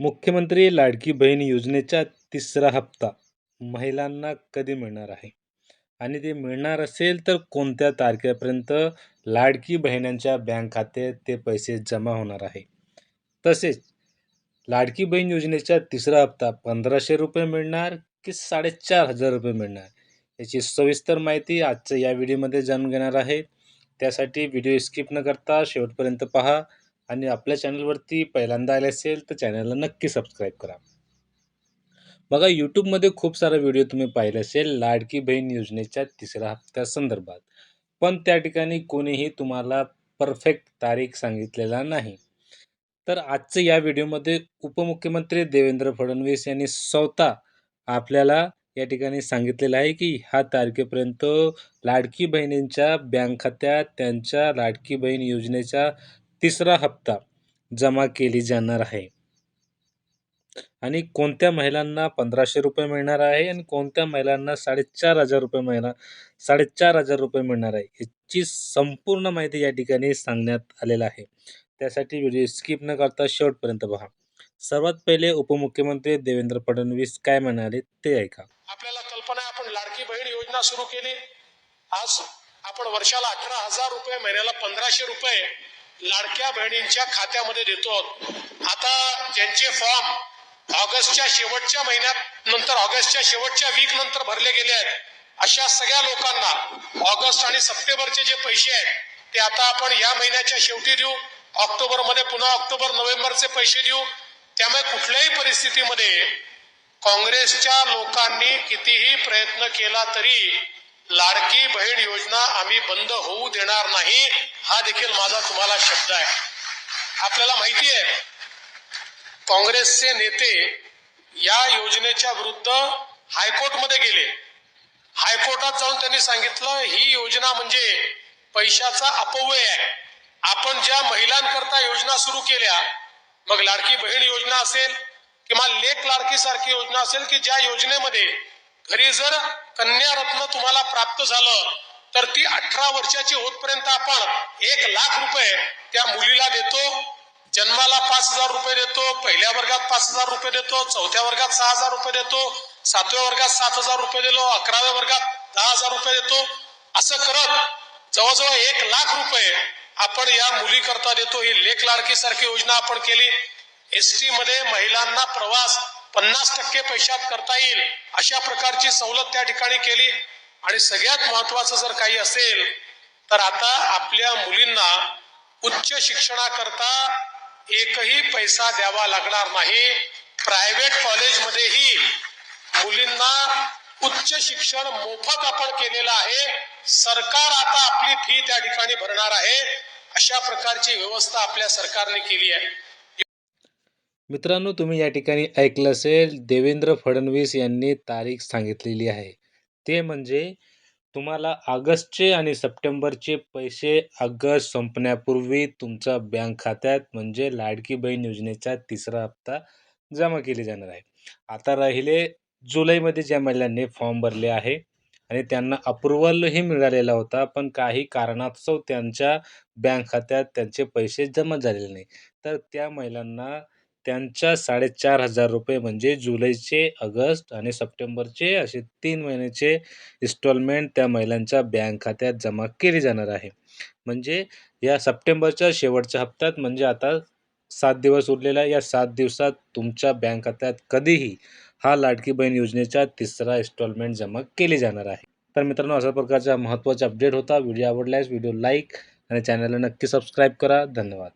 मुख्यमंत्री लाडकी बहीण योजनेचा तिसरा हप्ता महिलांना कधी मिळणार आहे? आणि ते मिळणार असेल तर कोणत्या तारखेपर्यंत लाडकी बहिणांच्या बँक खात्यात ते पैसे जमा होणार आहे? तसेच लाडकी बहीण योजनेचा तिसरा हप्ता पंधराशे रुपये मिळणार की साडेचार हजार रुपये मिळणार? याची सविस्तर माहिती आजच्या या व्हिडिओमध्ये जाणून घेणार आहे. त्यासाठी व्हिडिओ स्किप न करता शेवटपर्यंत पहा. आणि आपल्या चॅनलवरती पहिल्यांदा आले असेल तर चॅनलला नक्की सबस्क्राईब करा. बघा यूट्यूबमध्ये खूप सारा व्हिडिओ तुम्ही पाहिले असेल लाडकी बहीण योजनेच्या तिसऱ्या हप्त्यासंदर्भात पण त्या ठिकाणी कोणीही तुम्हाला परफेक्ट तारीख सांगितलेला नाही. तर आजचं या व्हिडिओमध्ये उपमुख्यमंत्री देवेंद्र फडणवीस यांनी स्वतः आपल्याला या ठिकाणी सांगितलेलं आहे की ह्या तारखेपर्यंत लाडकी बहिणींच्या बँक खात्यात त्यांच्या लाडकी बहीण योजनेच्या तिसरा हप्ता जमा केली जाणार आहे. आणि कोणत्या महिलांना पंधराशे रुपये मिळणार आहे आणि कोणत्या महिलांना साडेचार हजार रुपये मिळणार साडेचार हजार रुपये मिळणार आहे याची संपूर्ण माहिती या ठिकाणी सांगण्यात आलेला आहे. त्यासाठी व्हिडिओ स्किप न करता शेवटपर्यंत पहा. सर्वात पहिले उपमुख्यमंत्री देवेंद्र फडणवीस काय म्हणाले ते ऐका. आपल्याला कल्पना आहे आपण लाडकी बहीण योजना सुरू केली. आज आपण वर्षाला अठरा हजार रुपये महिन्याला पंधराशे रुपये लाडक्या बहिणींच्या खात्यामध्ये देतो आता ज्यांचे फॉर्म ऑगस्टच्या शेवटच्या महिन्यात नंतर ऑगस्टच्या शेवटच्या वीक नंतर भरले गेले आहेत अशा सगळ्या लोकांना ऑगस्ट आणि सप्टेंबरचे जे पैसे आहेत ते आता आपण या महिन्याच्या शेवटी देऊ ऑक्टोबरमध्ये पुन्हा ऑक्टोबर नोव्हेंबरचे पैसे देऊ. त्यामुळे कुठल्याही परिस्थितीमध्ये काँग्रेसच्या लोकांनी कितीही प्रयत्न केला तरी लाडकी बहीण योजना आम्ही बंद होऊ देणार नाही हा देखील माझा तुम्हाला शब्द आहे. आपल्याला माहिती आहे काँग्रेसचे नेते या योजनेच्या विरुद्ध हायकोर्टमध्ये गेले. हायकोर्टात जाऊन त्यांनी सांगितलं ही योजना म्हणजे पैशाचा अपव्यय आहे. आपण ज्या महिलांकरता योजना सुरू केल्या मग लाडकी बहीण योजना असेल किंवा लेख लाडकी सारखी योजना असेल की ज्या योजनेमध्ये घरी जर कन्या रत्न तुम्हाला प्राप्त झालं तर ती अठरा वर्षाची होतपर्यंत आपण एक लाख रुपये त्या मुलीला देतो जन्माला पाच हजार रुपये देतो पहिल्या वर्गात पाच हजार रुपये देतो चौथ्या वर्गात सहा हजार रुपये देतो सातव्या वर्गात सात हजार रुपये दिलो अकराव्या वर्गात दहा हजार रुपये देतो. असं करत जवळजवळ एक लाख रुपये आपण या मुलीकरता देतो. ही लेख लाडकी सारखी योजना आपण केली. एस टी मध्ये महिलांना प्रवास पन्नास टक्के पैशात करता येईल अशा प्रकारची सवलत त्या ठिकाणी केली. आणि सगळ्यात महत्वाचं जर काही असेल तर आता आपल्या मुलींना उच्च शिक्षणाकरता एकही पैसा द्यावा लागणार नाही. प्रायव्हेट कॉलेजमध्येही मुलींना उच्च शिक्षण मोफत आपण केलेलं आहे. सरकार आता आपली फी त्या ठिकाणी भरणार आहे. अशा प्रकारची व्यवस्था आपल्या सरकारने केली आहे. मित्रांनो तुम्ही या ठिकाणी ऐकलं असेल देवेंद्र फडणवीस यांनी तारीख सांगितलेली आहे. ते म्हणजे तुम्हाला ऑगस्टचे आणि सप्टेंबरचे पैसे ऑगस्ट संपण्यापूर्वी तुमच्या बँक खात्यात म्हणजे लाडकी बहीण योजनेचा तिसरा हप्ता जमा केले जाणार आहे. आता राहिले जुलैमध्ये ज्या महिलांनी फॉर्म भरले आहे आणि त्यांना अप्रुव्हलही मिळालेला होता पण काही कारणास्तव त्यांच्या बँक खात्यात त्यांचे पैसे जमा झालेले नाही. तर त्या महिलांना त्यांच्या साडेचार हजार रुपये म्हणजे जुलैचे ऑगस्ट आणि सप्टेंबरचे असे तीन महिन्याचे इन्स्टॉलमेंट त्या महिलांच्या बँक खात्यात जमा केली जाणार आहे. म्हणजे या सप्टेंबरच्या शेवटच्या हप्त्यात म्हणजे आता सात दिवस उरलेला या सात दिवसात तुमच्या बँक खात्यात कधीही हा लाडकी बहीण योजनेचा तिसरा इन्स्टॉलमेंट जमा केली जाणार आहे. तर मित्रांनो अशा प्रकारचा महत्त्वाचा अपडेट होता. व्हिडिओ आवडल्यास व्हिडिओ लाईक आणि चॅनलला नक्की सबस्क्राईब करा. धन्यवाद.